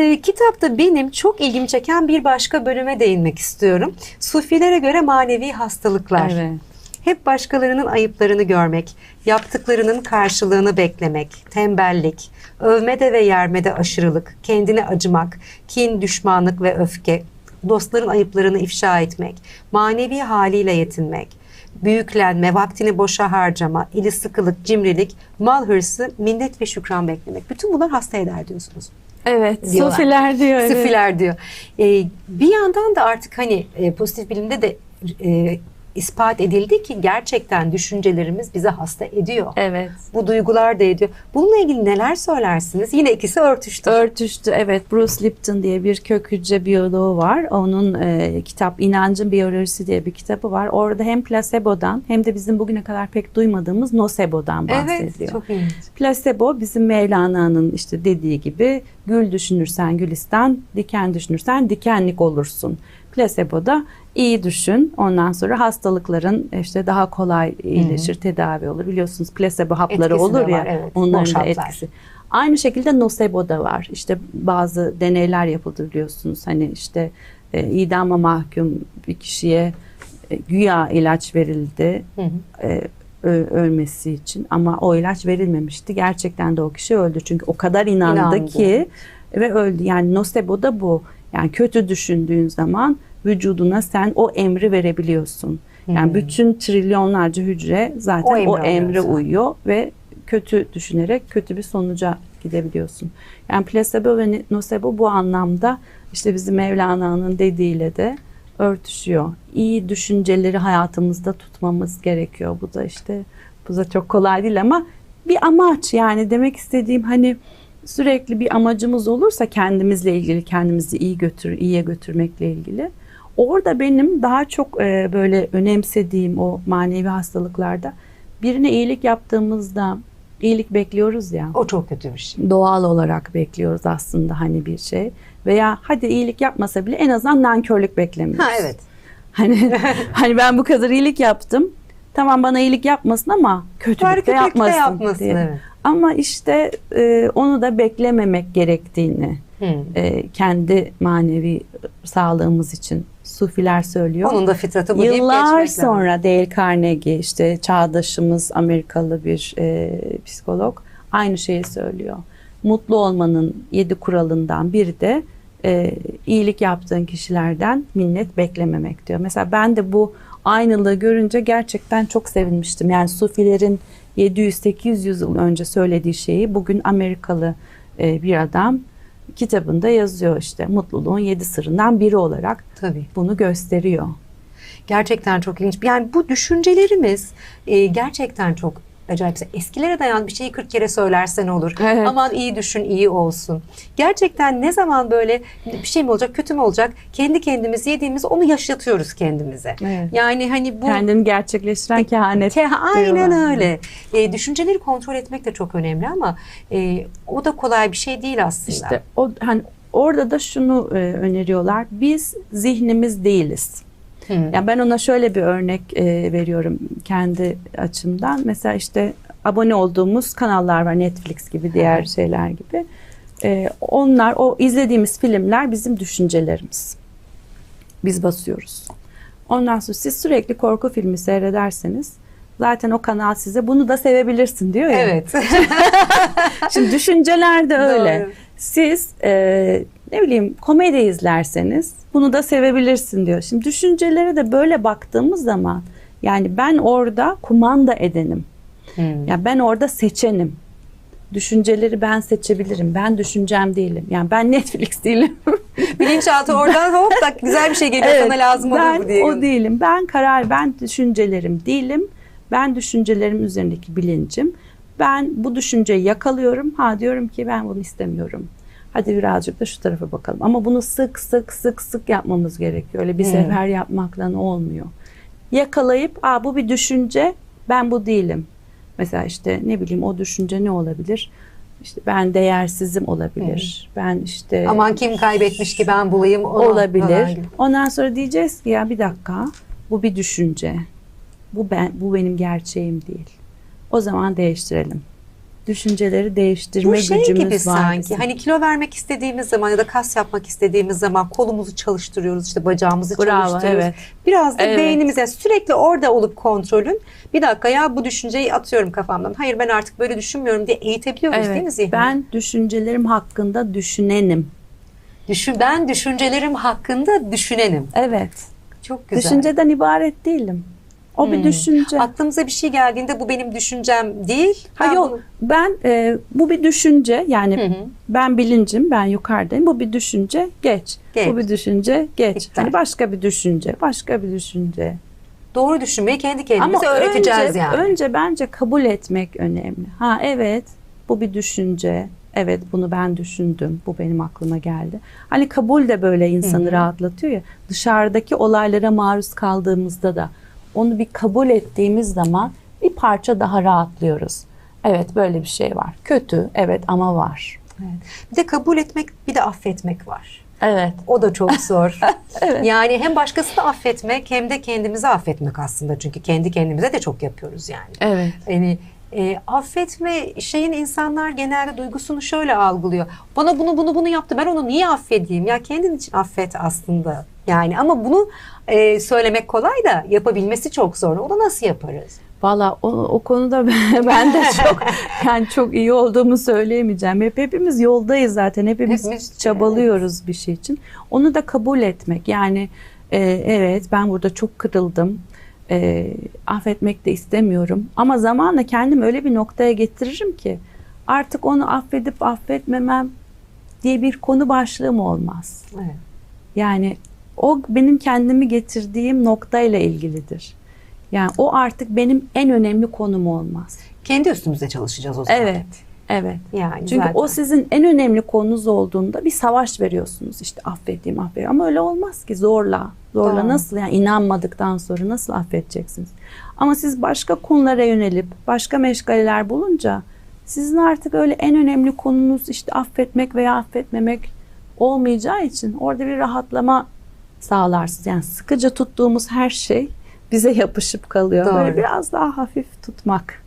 e, kitapta benim çok ilgimi çeken bir başka bölüme değinmek istiyorum. Sufilere göre manevi hastalıklar. Evet. Hep başkalarının ayıplarını görmek, yaptıklarının karşılığını beklemek, tembellik, övmede ve yermede aşırılık, kendine acımak, kin, düşmanlık ve öfke, dostların ayıplarını ifşa etmek, manevi haliyle yetinmek, büyüklenme, vaktini boşa harcama, ili sıkılık, cimrilik, mal hırsı, minnet ve şükran beklemek. Bütün bunlar hasta eder diyorsunuz. Evet. Diyorlar. Sufiler diyor. evet. Diyor. Ee, bir yandan da artık hani e, pozitif bilimde de e, ispat edildi ki gerçekten düşüncelerimiz bizi hasta ediyor. Evet. Bu duygular da ediyor. Bununla ilgili neler söylersiniz? Yine ikisi örtüştü. Örtüştü. Evet. Bruce Lipton diye bir kök hücre biyoloğu var. Onun e, kitap İnancın Biyolojisi diye bir kitabı var. Orada hem plasebodan hem de bizim bugüne kadar pek duymadığımız nosebodan bahsediyor. evet, çok ilginç. Plasebo bizim Mevlana'nın işte dediği gibi gül düşünürsen gülistan, diken düşünürsen dikenlik olursun. Plasebo da iyi düşün. Ondan sonra hastalıkların işte daha kolay iyileşir, tedavi olur. Biliyorsunuz plasebo hapları Etkisi olur ya. var, evet. Onların Boş da haplar. etkisi. Aynı şekilde nocebo da var. İşte bazı deneyler yapıldı biliyorsunuz. Hani işte e, idama mahkum bir kişiye e, güya ilaç verildi Hı hı. e, ölmesi için ama o ilaç verilmemişti. Gerçekten de o kişi öldü çünkü o kadar inandı, İnandı. ki ve öldü. Yani nocebo da bu. Yani kötü düşündüğün zaman vücuduna sen o emri verebiliyorsun. Yani Hmm. bütün trilyonlarca hücre zaten O emri o, emre uyuyor ve kötü düşünerek kötü bir sonuca gidebiliyorsun. Yani plasebo ve nocebo bu anlamda işte bizim Mevlana'nın dediğiyle de örtüşüyor. İyi düşünceleri hayatımızda tutmamız gerekiyor. Bu da işte bu da çok kolay değil ama bir amaç yani demek istediğim hani sürekli bir amacımız olursa kendimizle ilgili kendimizi iyi götür iyiye götürmekle ilgili orada benim daha çok e, böyle önemsediğim o manevi hastalıklarda birine iyilik yaptığımızda iyilik bekliyoruz ya O çok kötü bir şey. doğal olarak bekliyoruz aslında hani bir şey veya hadi iyilik yapmasa bile en azından nankörlük beklemiyoruz. Ha evet. Hani hani ben bu kadar iyilik yaptım. Tamam bana iyilik yapmasın ama kötülük Bari de kötülük de yapmasın. yapmasın, diye. evet. Ama işte e, onu da beklememek gerektiğini Hı. e, kendi manevi sağlığımız için sufiler söylüyor. Onun da fıtratı bu Yıllar lazım. sonra Dale Carnegie işte çağdaşımız Amerikalı bir e, psikolog aynı şeyi söylüyor. Mutlu olmanın yedi kuralından biri de e, iyilik yaptığın kişilerden minnet beklememek diyor. Mesela ben de bu aynılığı görünce gerçekten çok sevinmiştim. Yani Sufilerin 700-800 yıl önce söylediği şeyi bugün Amerikalı e, bir adam kitabında yazıyor işte mutluluğun yedi sırrından biri olarak Tabii. bunu gösteriyor. Gerçekten çok ilginç. Yani bu düşüncelerimiz e, gerçekten çok acayip. Eskilere dayan bir şeyi 40 kere söylersen olur. Evet. Aman iyi düşün, iyi olsun. Gerçekten ne zaman böyle bir şey mi olacak, kötü mü olacak? Kendi kendimiz yediğimiz onu yaşatıyoruz kendimize. Evet. Yani hani bu Kendini gerçekleştiren kehanet. Ke- aynen diyorlar. öyle. E, düşünceleri kontrol etmek de çok önemli ama e, o da kolay bir şey değil aslında. İşte o hani orada da şunu e, öneriyorlar. Biz zihnimiz değiliz. Hı. Yani ben ona şöyle bir örnek e, veriyorum kendi açımdan. Mesela işte abone olduğumuz kanallar var Netflix gibi diğer şeyler gibi. E, onlar o izlediğimiz filmler bizim düşüncelerimiz. Biz basıyoruz. Ondan sonra siz sürekli korku filmi seyrederseniz zaten o kanal size bunu da sevebilirsin diyor ya. Evet. Şimdi düşünceler de öyle. Doğru. Siz e, ne bileyim komedi izlerseniz bunu da sevebilirsin diyor. Şimdi düşüncelere de böyle baktığımız zaman yani ben orada kumanda edenim. Hmm. Ya ben orada seçenim. Düşünceleri ben seçebilirim. Ben düşüncem değilim. Yani ben Netflix değilim. Bilinçaltı oradan hop da güzel bir şey geliyor sana lazım olur ben bu diye. o değilim. Ben karar, ben düşüncelerim değilim. Ben düşüncelerim üzerindeki bilincim. Ben bu düşünceyi yakalıyorum. Ha diyorum ki ben bunu istemiyorum. Hadi birazcık da şu tarafa bakalım. Ama bunu sık sık sık sık yapmamız gerekiyor. Öyle bir Hmm. sefer yapmakla olmuyor. Yakalayıp, Aa, bu bir düşünce, ben bu değilim. Mesela işte ne bileyim o düşünce ne olabilir? İşte ben değersizim olabilir. Ben işte Aman kim kaybetmiş ki ben bulayım onu falan olabilir. Ondan sonra diyeceğiz ki ya bir dakika bu bir düşünce. Bu ben bu benim gerçeğim değil. O zaman değiştirelim. Düşünceleri değiştirme Bu şey gücümüz gibi var. sanki. bizim. Hani kilo vermek istediğimiz zaman ya da kas yapmak istediğimiz zaman kolumuzu çalıştırıyoruz, işte bacağımızı Bravo, çalıştırıyoruz. evet. Biraz da Evet. beynimize sürekli orada olup kontrolün bir dakika ya bu düşünceyi atıyorum kafamdan. Hayır ben artık böyle düşünmüyorum diye eğitebiliyoruz değil mi Evet, zihni? ben düşüncelerim hakkında düşünenim. Düşün, ben düşüncelerim hakkında düşünenim. Evet. Çok güzel. Düşünceden ibaret değilim. O Hmm. bir düşünce. Aklımıza bir şey geldiğinde bu benim düşüncem değil. Ha Ben yok bunu- ben e, bu bir düşünce yani Hı hı. ben bilincim ben yukarıdayım bu bir düşünce geç. Geç. Bu bir düşünce geç. İptal. Hani başka bir düşünce başka bir düşünce. Doğru düşünmeyi kendi kendimize Ama öğreteceğiz önce, yani. önce bence kabul etmek önemli. Ha evet bu bir düşünce. Evet bunu ben düşündüm. Bu benim aklıma geldi. Hani kabul de böyle insanı Hı hı. rahatlatıyor ya. Dışarıdaki olaylara maruz kaldığımızda da onu bir kabul ettiğimiz zaman bir parça daha rahatlıyoruz. Evet böyle bir şey var. Kötü evet ama var. Evet. Bir de kabul etmek, bir de affetmek var. Evet. O da çok zor. Yani hem başkasını affetmek hem de kendimizi affetmek aslında. Çünkü kendi kendimize de çok yapıyoruz yani. Evet. Yani e, affetme şeyin insanlar genelde duygusunu şöyle algılıyor. Bana bunu bunu bunu yaptı. Ben onu niye affedeyim? Ya kendin için affet aslında. Yani ama bunu e, söylemek kolay da yapabilmesi çok zor. Onu nasıl yaparız? Valla o, o konuda ben, ben de çok yani çok iyi olduğumu söyleyemeyeceğim. Hep hepimiz yoldayız zaten. Hepimiz, Hepimiz- çabalıyoruz bir şey için. Onu da kabul etmek. Yani e, evet ben burada çok kırıldım. E, affetmek de istemiyorum. Ama zamanla kendimi öyle bir noktaya getiririm ki artık onu affedip affetmemem diye bir konu başlığım olmaz. Evet. Yani o benim kendimi getirdiğim noktayla ilgilidir. Yani o artık benim en önemli konum olmaz. Kendi üstümüze çalışacağız o zaman. Evet. Evet. Yani Çünkü zaten. o sizin en önemli konunuz olduğunda bir savaş veriyorsunuz. İşte affettiğim affettiğim ama öyle olmaz ki zorla. Zorla Doğru. nasıl yani inanmadıktan sonra nasıl affedeceksiniz? Ama siz başka konulara yönelip başka meşgaleler bulunca sizin artık öyle en önemli konunuz işte affetmek veya affetmemek olmayacağı için orada bir rahatlama sağlarsınız. Yani sıkıca tuttuğumuz her şey bize yapışıp kalıyor. Doğru. Böyle biraz daha hafif tutmak.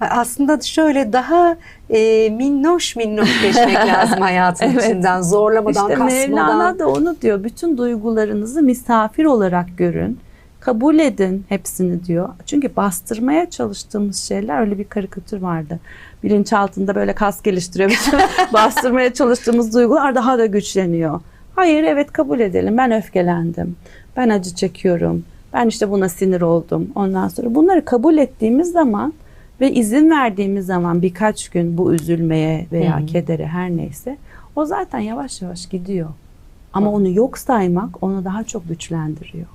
Aslında şöyle daha e, minnoş minnoş geçmek lazım hayatın Evet. içinden. Zorlamadan, İşte kasmadan. Mevlana da onu diyor. Bütün duygularınızı misafir olarak görün. Kabul edin hepsini diyor. Çünkü bastırmaya çalıştığımız şeyler öyle bir karikatür vardı. Bilinçaltında böyle kas geliştiriyor. Bastırmaya çalıştığımız duygular daha da güçleniyor. Hayır evet kabul edelim. Ben öfkelendim. Ben acı çekiyorum. Ben işte buna sinir oldum. Ondan sonra bunları kabul ettiğimiz zaman ve izin verdiğimiz zaman birkaç gün bu üzülmeye veya hı. kedere her neyse o zaten yavaş yavaş gidiyor. Ama onu yok saymak onu daha çok güçlendiriyor.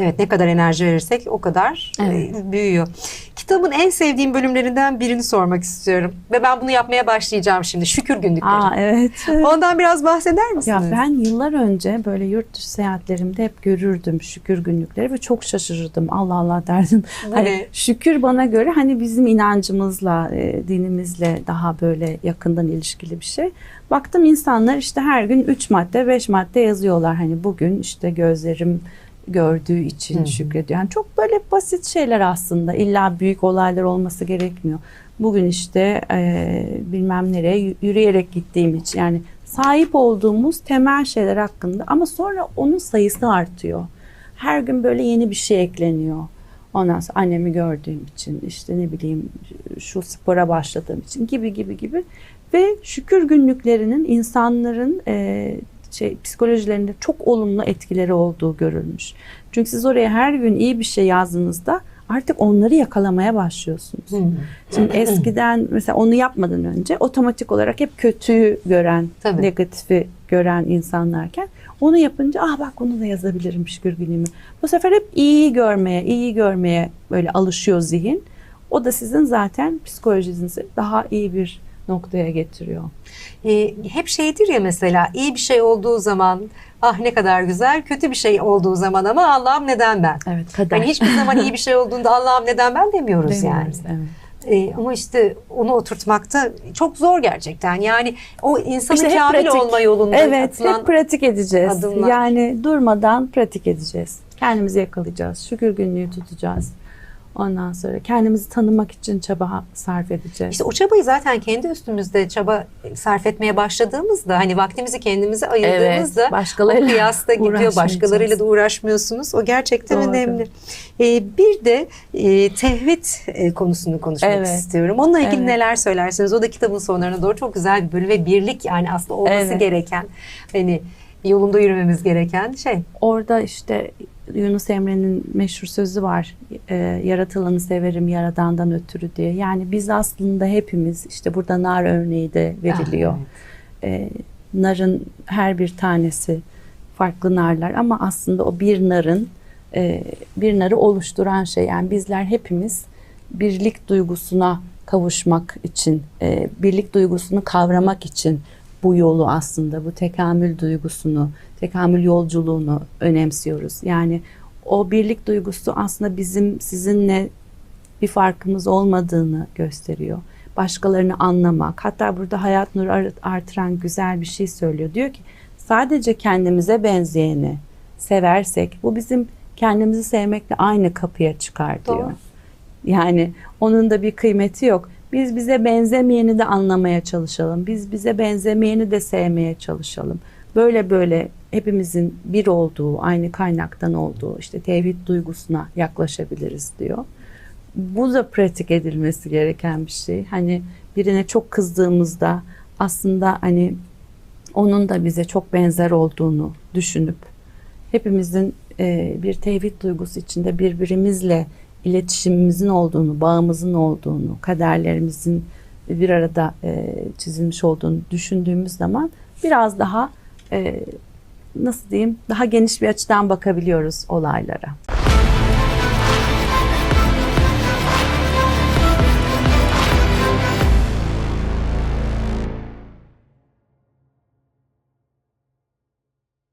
Evet ne kadar enerji verirsek o kadar e, Evet. büyüyor. Kitabın en sevdiğim bölümlerinden birini sormak istiyorum. Ve ben bunu yapmaya başlayacağım şimdi. Şükür günlükleri. Aa evet. Ondan biraz bahseder misiniz? Ya ben yıllar önce böyle yurt dışı seyahatlerimde hep görürdüm şükür günlükleri ve çok şaşırırdım. Allah Allah derdim. Bu Hani ne? şükür bana göre hani bizim inancımızla, e, dinimizle daha böyle yakından ilişkili bir şey. Baktım insanlar işte her gün 3 madde, 5 madde yazıyorlar. Hani bugün işte gözlerim gördüğü için Hı hı. şükrediyor. Yani çok böyle basit şeyler aslında. İlla büyük olaylar olması gerekmiyor. Bugün işte e, bilmem nereye yürüyerek gittiğim için yani sahip olduğumuz temel şeyler hakkında ama sonra onun sayısı artıyor. Her gün böyle yeni bir şey ekleniyor. Ondan sonra annemi gördüğüm için işte ne bileyim şu spora başladığım için gibi gibi gibi ve şükür günlüklerinin insanların e, şey psikolojilerinde çok olumlu etkileri olduğu görülmüş. Çünkü siz oraya her gün iyi bir şey yazdığınızda artık onları yakalamaya başlıyorsunuz. Hı. Şimdi eskiden mesela onu yapmadan önce otomatik olarak hep kötüyü gören, Tabii. negatifi gören insanlarken onu yapınca ah bak onu da yazabilirim şükür günümü. Bu sefer hep iyiyi görmeye, iyiyi görmeye böyle alışıyor zihin. O da sizin zaten psikolojinizi daha iyi bir noktaya getiriyor. E, hep şeydir ya mesela iyi bir şey olduğu zaman ah ne kadar güzel, kötü bir şey olduğu zaman ama Allah'ım neden ben? Evet, kader. Yani hiçbir zaman iyi bir şey olduğunda Allah'ım neden ben demiyoruz yani. Demiyoruz, Evet. E, ama işte onu oturtmakta çok zor gerçekten. Yani o insanın İşte kamil pratik. olma yolunda Evet, atılan hep pratik edeceğiz. adımlar. Yani durmadan pratik edeceğiz. Kendimizi yakalayacağız. Şükür günlüğü tutacağız. Ondan sonra kendimizi tanımak için çaba sarf edeceğiz. İşte o çabayı zaten kendi üstümüzde çaba sarf etmeye başladığımızda hani vaktimizi kendimize ayırdığımızda Evet, başkalarıyla o kıyasta gidiyor. Başkalarıyla da uğraşmıyorsunuz. O gerçekten Doğru. önemli. Ee, bir de e, tevhid e, konusunu konuşmak Evet. istiyorum. Onunla ilgili Evet. neler söylersiniz? O da kitabın sonlarına doğru çok güzel bir bölüm ve birlik yani aslında olması Evet. gereken hani yolunda yürümemiz gereken şey. Orada işte Yunus Emre'nin meşhur sözü var. E, yaratılanı severim yaradandan ötürü diye. Yani biz aslında hepimiz işte burada nar örneği de veriliyor. Ah, E, narın her bir tanesi farklı narlar ama aslında o bir narın e, bir narı oluşturan şey. Yani bizler hepimiz birlik duygusuna kavuşmak için, e, birlik duygusunu kavramak için bu yolu aslında, bu tekamül duygusunu, tekamül yolculuğunu önemsiyoruz. Yani o birlik duygusu aslında bizim sizinle bir farkımız olmadığını gösteriyor. Başkalarını anlamak. Hatta burada Hayat Nur Ar- artıran güzel bir şey söylüyor. Diyor ki sadece kendimize benzeyeni seversek bu bizim kendimizi sevmekle aynı kapıya çıkar diyor. Doğru. Yani onun da bir kıymeti yok. Biz bize benzemeyeni de anlamaya çalışalım. Biz bize benzemeyeni de sevmeye çalışalım. Böyle böyle hepimizin bir olduğu, aynı kaynaktan olduğu işte tevhid duygusuna yaklaşabiliriz diyor. Bu da pratik edilmesi gereken bir şey. Hani birine çok kızdığımızda aslında hani onun da bize çok benzer olduğunu düşünüp hepimizin e, bir tevhid duygusu içinde birbirimizle iletişimimizin olduğunu, bağımızın olduğunu, kaderlerimizin bir arada e, çizilmiş olduğunu düşündüğümüz zaman biraz daha e, nasıl diyeyim daha geniş bir açıdan bakabiliyoruz olaylara.